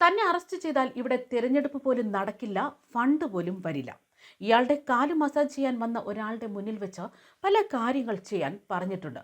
തന്നെ അറസ്റ്റ് ചെയ്താൽ ഇവിടെ തിരഞ്ഞെടുപ്പ് പോലും നടക്കില്ല ഫണ്ട് പോലും വരില്ല. ഇയാളുടെ കാൽ മസാജ് ചെയ്യാൻ വന്ന ഒരാളുടെ മുന്നിൽ വെച്ച് പല കാര്യങ്ങൾ ചെയ്യാൻ പറഞ്ഞിട്ടുണ്ട്.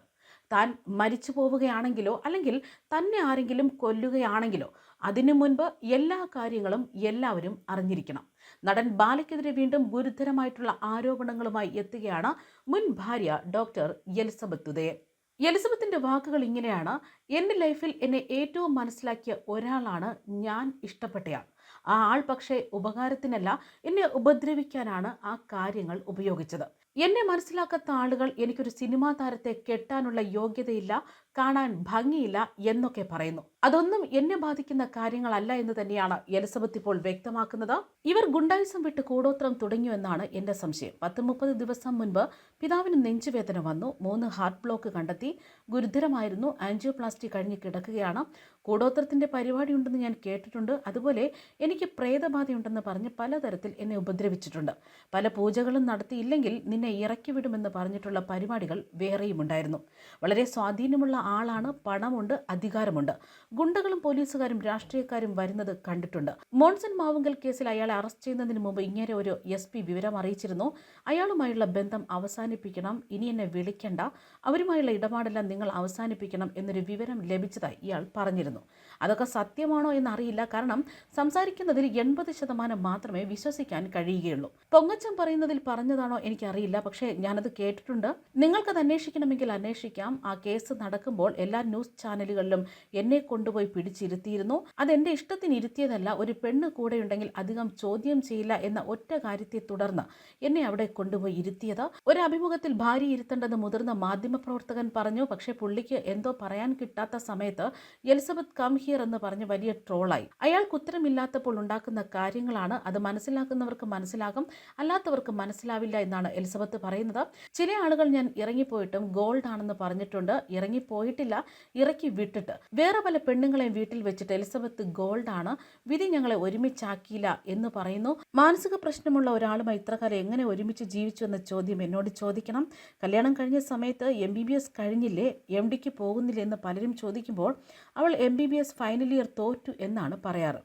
താൻ മരിച്ചു പോവുകയാണെങ്കിലോ അല്ലെങ്കിൽ തന്നെ ആരെങ്കിലും കൊല്ലുകയാണെങ്കിലോ അതിനു മുൻപ് എല്ലാ കാര്യങ്ങളും എല്ലാവരും അറിഞ്ഞിരിക്കണം. നടൻ ബാലയ്ക്കെതിരെ വീണ്ടും ഗുരുതരമായിട്ടുള്ള ആരോപണങ്ങളുമായി എത്തുകയാണ് മുൻ ഭാര്യ ഡോക്ടർ എലിസബത്ത് ഉദയൻ. എലിസബത്തിന്റെ വാക്കുകൾ ഇങ്ങനെയാണ് എന്റെ ലൈഫിൽ എന്നെ ഏറ്റവും മനസ്സിലാക്കിയ ഒരാളാണ് ഞാൻ ഇഷ്ടപ്പെട്ടയാൾ. ആ ആൾ പക്ഷേ ഉപകാരത്തിനല്ല എന്നെ ഉപദ്രവിക്കാനാണ് ആ കാര്യങ്ങൾ ഉപയോഗിച്ചത്. എന്നെ മനസ്സിലാക്കാത്ത ആളുകൾ എനിക്കൊരു സിനിമാ താരത്തെ കെട്ടാനുള്ള യോഗ്യതയില്ല കാണാൻ ഭംഗിയില്ല എന്നൊക്കെ പറയുന്നു. അതൊന്നും എന്നെ ബാധിക്കുന്ന കാര്യങ്ങളല്ല എന്ന് തന്നെയാണ് എലിസബത്ത് ഇപ്പോൾ വ്യക്തമാക്കുന്നത്. ഇവർ ഗുണ്ടായുസം വിട്ട് കൂടോത്രം തുടങ്ങിയുവെന്നാണ് എന്റെ സംശയം. പത്ത് മുപ്പത് ദിവസം മുൻപ് പിതാവിന് നെഞ്ചുവേദന വന്നു. മൂന്ന് ഹാർട്ട് ബ്ലോക്ക് കണ്ടെത്തി. ഗുരുതരമായിരുന്നു. ആൻജിയോപ്ലാസ്റ്റി കഴിഞ്ഞ് കിടക്കുകയാണ്. കൂടോത്രത്തിന്റെ പരിപാടി ഉണ്ടെന്ന് ഞാൻ കേട്ടിട്ടുണ്ട്. അതുപോലെ എനിക്ക് പ്രേതബാധയുണ്ടെന്ന് പറഞ്ഞ് പലതരത്തിൽ എന്നെ ഉപദ്രവിച്ചിട്ടുണ്ട്. പല പൂജകളും നടത്തിയില്ലെങ്കിൽ നിന്നെ ഇറക്കി വിടുമെന്ന് പറഞ്ഞിട്ടുള്ള പരിപാടികൾ വേറെയും ഉണ്ടായിരുന്നു. വളരെ സ്വാധീനമുള്ള ആളാണ് പണമുണ്ട് അധികാരമുണ്ട്. ഗുണ്ടകളും പോലീസുകാരും രാഷ്ട്രീയക്കാരും വരുന്നത് കണ്ടിട്ടുണ്ട്. മോൺസൺ മാവുങ്കൽ കേസിൽ അയാളെ അറസ്റ്റ് ചെയ്യുന്നതിന് മുമ്പ് ഇങ്ങനെ ഒരു എസ് പി വിവരം അറിയിച്ചിരുന്നു. അയാളുമായുള്ള ബന്ധം അവസാനിപ്പിക്കണം ഇനി എന്നെ വിളിക്കേണ്ട. അവരുമായുള്ള ഇടപാടെല്ലാം നിങ്ങൾ അവസാനിപ്പിക്കണം എന്നൊരു വിവരം ലഭിച്ചതായി ഇയാൾ പറഞ്ഞിരുന്നു. അതൊക്കെ സത്യമാണോ എന്നറിയില്ല. കാരണം സംസാരിക്കുന്നതിൽ എൺപത് ശതമാനം മാത്രമേ വിശ്വസിക്കാൻ കഴിയുകയുള്ളൂ. പൊങ്ങച്ചം പറയുന്നതിൽ പറഞ്ഞതാണോ എനിക്കറിയില്ല. പക്ഷേ ഞാനത് കേട്ടിട്ടുണ്ട്. നിങ്ങൾക്കത് അന്വേഷിക്കണമെങ്കിൽ അന്വേഷിക്കാം. ആ കേസ് നടക്കുമ്പോൾ എല്ലാ ന്യൂസ് ചാനലുകളിലും എന്നെ കൊണ്ടുപോയി പിടിച്ചിരുത്തിയിരുന്നു. അതെന്റെ ഇഷ്ടത്തിന് ഇരുത്തിയതല്ല. ഒരു പെണ്ണ് കൂടെയുണ്ടെങ്കിൽ അധികം ചോദ്യം ചെയ്യില്ല എന്ന ഒറ്റ കാര്യത്തെ തുടർന്ന് എന്നെ അവിടെ കൊണ്ടുപോയി ഇരുത്തിയത്. ഒരു അഭിമുഖത്തിൽ ഭാര്യ ഇരുത്തേണ്ടെന്ന് മുതിർന്ന മാധ്യമപ്രവർത്തകൻ പറഞ്ഞു. പക്ഷേ പുള്ളിക്ക് എന്തോ പറയാൻ കിട്ടാത്ത സമയത്ത് എലിസബത്ത് കം ഹിയർ എന്ന് പറഞ്ഞ് വലിയ ട്രോളായി. അയാൾക്ക് ഉത്തരമില്ലാത്തപ്പോൾ ഉണ്ടാക്കുന്ന കാര്യങ്ങളാണ് അത് മനസ്സിലാക്കുന്നവർക്ക് മനസ്സിലാകും അല്ലാത്തവർക്ക് മനസ്സിലാവില്ല എന്നാണ് എലിസബത്ത് പറയുന്നത്. ചില ആളുകൾ ഞാൻ ഇറങ്ങിപ്പോയിട്ടും ഗോൾഡ് ആണെന്ന് പറഞ്ഞിട്ടുണ്ട് ഇറങ്ങിപ്പോയിട്ടില്ല ഇറക്കി വിട്ടിട്ട്. വേറെ പല പെണ്ണുങ്ങളെയും വീട്ടിൽ വെച്ചിട്ട് എലിസബത്ത് ഗോൾഡ് ആണ് വിധി ഞങ്ങളെ ഒരുമിച്ചാക്കിയില്ല എന്ന് പറയുന്നു. മാനസിക പ്രശ്നമുള്ള ഒരാളുമായി ഇത്രകാലം എങ്ങനെ ഒരുമിച്ച് ജീവിച്ചു എന്ന ചോദ്യം എന്നോട് ചോദിക്കണം. കല്യാണം കഴിഞ്ഞ സമയത്ത് എം ബി ബി എസ് കഴിഞ്ഞില്ലേ? എം ഡിക്ക് പോകുന്നില്ലേ എന്ന് പലരും ചോദിക്കുമ്പോൾ അവൾ M B B S final year തോറ്റു എന്നാണ് പറയാറ്.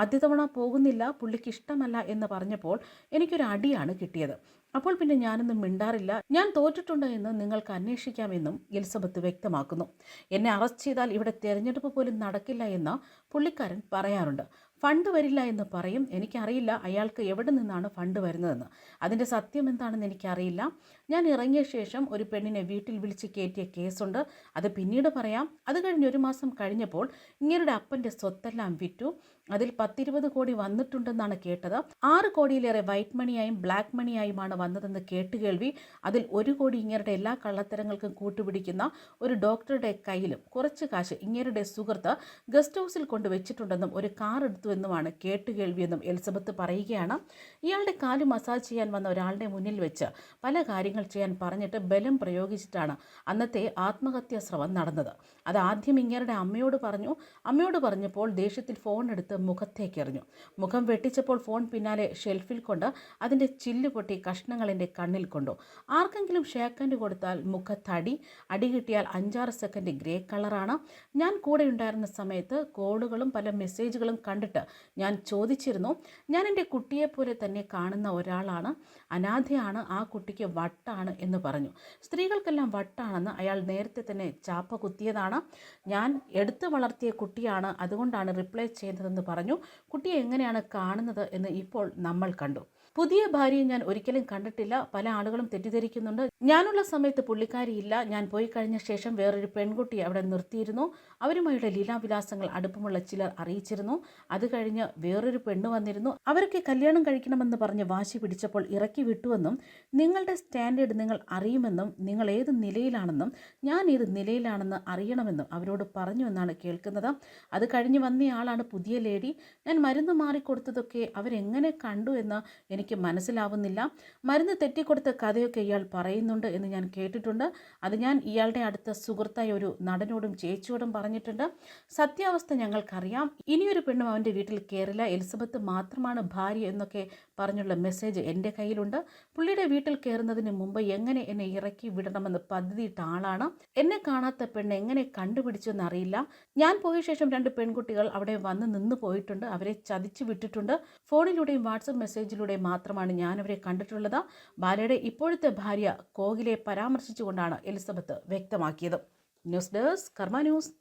ആദ്യ തവണ പോകുന്നില്ല പുള്ളിക്ക് ഇഷ്ടമല്ല എന്ന് പറഞ്ഞപ്പോൾ എനിക്കൊരു അടിയാണ് കിട്ടിയത്. അപ്പോൾ പിന്നെ ഞാനൊന്നും മിണ്ടാറില്ല. ഞാൻ തോറ്റിട്ടുണ്ട് എന്ന് നിങ്ങൾക്ക് അന്വേഷിക്കാമെന്നും എലിസബത്ത് വ്യക്തമാക്കുന്നു. എന്നെ അറസ്റ്റ് ചെയ്താൽ ഇവിടെ തെരഞ്ഞെടുപ്പ് പോലും നടക്കില്ല എന്ന് പുള്ളിക്കാരൻ പറയാറുണ്ട്. ഫണ്ട് വരില്ല എന്ന് പറയും. എനിക്കറിയില്ല അയാൾക്ക് എവിടെ നിന്നാണ് ഫണ്ട് വരുന്നതെന്ന്. അതിന്റെ സത്യം എന്താണെന്ന് എനിക്കറിയില്ല. ഞാൻ ഇറങ്ങിയ ശേഷം ഒരു പെണ്ണിനെ വീട്ടിൽ വിളിച്ച് കയറ്റിയ കേസുണ്ട്. അത് പിന്നീട് പറയാം. അത് കഴിഞ്ഞ് ഒരു മാസം കഴിഞ്ഞപ്പോൾ ഇങ്ങരുടെ അപ്പന്റെ സ്വത്തെല്ലാം വിറ്റു. അതിൽ പത്തിരുപത് കോടി വന്നിട്ടുണ്ടെന്നാണ് കേട്ടത്. ആറ് കോടിയിലേറെ വൈറ്റ് മണിയായും ബ്ലാക്ക് മണിയായുമാണ് വന്നതെന്ന് കേട്ടുകേൾവി അതിൽ ഒരു കോടി ഇങ്ങേരുടെ എല്ലാ കള്ളത്തരങ്ങൾക്കും കൂട്ടുപിടിക്കുന്ന ഒരു ഡോക്ടറുടെ കയ്യിലും കുറച്ച് കാശ് ഇങ്ങേരുടെ സുഹൃത്ത് ഗസ്റ്റ് ഹൗസിൽ കൊണ്ട് വെച്ചിട്ടുണ്ടെന്നും ഒരു കാർ എടുത്തുവെന്നുമാണ് കേട്ടുകേൾവിയെന്നും എലിസബത്ത് പറയുകയാണ്. ഇയാളുടെ കാൽ മസാജ് ചെയ്യാൻ വന്ന ഒരാളുടെ മുന്നിൽ വെച്ച് പല കാര്യങ്ങൾ ചെയ്യാൻ പറഞ്ഞിട്ട് ബലം പ്രയോഗിച്ചിട്ടാണ് അന്നത്തെ ആത്മഹത്യാ ശ്രമം നടന്നത്. അത് ആദ്യം ഇങ്ങേരുടെ അമ്മയോട് പറഞ്ഞു. അമ്മയോട് പറഞ്ഞപ്പോൾ ദേഷ്യത്തിൽ ഫോൺ എടുത്ത് മുഖത്തേക്ക് എറിഞ്ഞു മുഖം വെട്ടിച്ചപ്പോൾ ഫോൺ പിന്നാലെ ഷെൽഫിൽ കൊണ്ട് അതിന്റെ ചില്ല് പൊട്ടി കഷ്ണങ്ങൾ എന്റെ കണ്ണിൽ കൊണ്ടു. ആർക്കെങ്കിലും ഷേക്കൻഡ് കൊടുത്താൽ മുഖത്തടി അടി കിട്ടിയാൽ അഞ്ചാറ് സെക്കൻഡ് ഗ്രേ കളറാണ് ഞാൻ കൂടെ ഉണ്ടായിരുന്ന സമയത്ത് കോളുകളും പല മെസ്സേജുകളും കണ്ടിട്ട് ഞാൻ ചോദിച്ചിരുന്നു. ഞാൻ എന്റെ കുട്ടിയെപ്പോലെ തന്നെ കാണുന്ന ഒരാളാണ്. അനാഥയാണ് ആ കുട്ടിക്ക് വട്ടാണ് എന്ന് പറഞ്ഞു. സ്ത്രീകൾക്കെല്ലാം വട്ടാണെന്ന് അയാൾ നേരത്തെ തന്നെ ചാപ്പ കുത്തിയതാണ്. ഞാൻ എടുത്തു വളർത്തിയ കുട്ടിയാണ് അതുകൊണ്ടാണ് റിപ്ലൈ ചെയ്തതെന്ന് പറഞ്ഞു. കുട്ടിയെ എങ്ങനെയാണ് കാണുന്നത് എന്ന് ഇപ്പോൾ നമ്മൾ കണ്ടു. പുതിയ ഭാര്യയെ ഞാൻ ഒരിക്കലും കണ്ടിട്ടില്ല. പല ആളുകളും തെറ്റിദ്ധരിക്കുന്നുണ്ട്. ഞാനുള്ള സമയത്ത് പുള്ളിക്കാരിയില്ല ഞാൻ പോയി കഴിഞ്ഞ ശേഷം വേറൊരു പെൺകുട്ടി അവിടെ നിർത്തിയിരുന്നു. അവരുമായുള്ള ലീലാവിലാസങ്ങൾ അടുപ്പമുള്ള ചിലർ അറിയിച്ചിരുന്നു. അത് കഴിഞ്ഞ് വേറൊരു പെണ്ണ് വന്നിരുന്നു. അവരൊക്കെ കല്യാണം കഴിക്കണമെന്ന് പറഞ്ഞ് വാശി പിടിച്ചപ്പോൾ ഇറക്കി വിട്ടുവെന്നും നിങ്ങളുടെ സ്റ്റാൻഡേർഡ് നിങ്ങൾ അറിയുമെന്നും നിങ്ങൾ ഏത് നിലയിലാണെന്നും ഞാൻ ഏത് നിലയിലാണെന്ന് അറിയണമെന്നും അവരോട് പറഞ്ഞു എന്നാണ് കേൾക്കുന്നത്. അത് കഴിഞ്ഞ് വന്നയാളാണ് പുതിയ ലേഡി. ഞാൻ മരുന്ന് മാറിക്കൊടുത്തതൊക്കെ അവരെങ്ങനെ കണ്ടു എന്ന് എനിക്ക് തനിക്ക് മനസ്സിലാവുന്നില്ല. മരുന്ന് തെറ്റിക്കൊടുത്ത കഥയൊക്കെ ഇയാൾ പറയുന്നുണ്ട് എന്ന് ഞാൻ കേട്ടിട്ടുണ്ട്. അത് ഞാൻ ഇയാളുടെ അടുത്ത സുഹൃത്തായ ഒരു നടനോടും ചേച്ചിയോടും പറഞ്ഞിട്ടുണ്ട്. സത്യാവസ്ഥ ഞങ്ങൾക്കറിയാം. ഇനിയൊരു പെണ്ണും അവന്റെ വീട്ടിൽ കയറില്ല എലിസബത്ത് മാത്രമാണ് ഭാര്യ എന്നൊക്കെ പറഞ്ഞുള്ള മെസ്സേജ് എന്റെ കയ്യിലുണ്ട്. പുള്ളിയുടെ വീട്ടിൽ കയറുന്നതിന് മുമ്പ് എങ്ങനെ എന്നെ ഇറക്കി വിടണമെന്ന് പദ്ധതിയിട്ട ആളാണ്. എന്നെ കാണാത്ത പെണ്ണ് എങ്ങനെ കണ്ടുപിടിച്ചു അറിയില്ല. ഞാൻ പോയ ശേഷം രണ്ട് പെൺകുട്ടികൾ അവിടെ വന്ന് നിന്ന് പോയിട്ടുണ്ട്. അവരെ ചതിച്ചു വിട്ടിട്ടുണ്ട്. ഫോണിലൂടെയും വാട്സപ്പ് മെസ്സേജിലൂടെയും മാത്രമാണ് ഞാനവരെ കണ്ടിട്ടുള്ളത്. ബാലയുടെ ഇപ്പോഴത്തെ ഭാര്യ കോഹ്ലിയെ പരാമർശിച്ചുകൊണ്ടാണ് എലിസബത്ത് വ്യക്തമാക്കിയത്. News desk Karma news.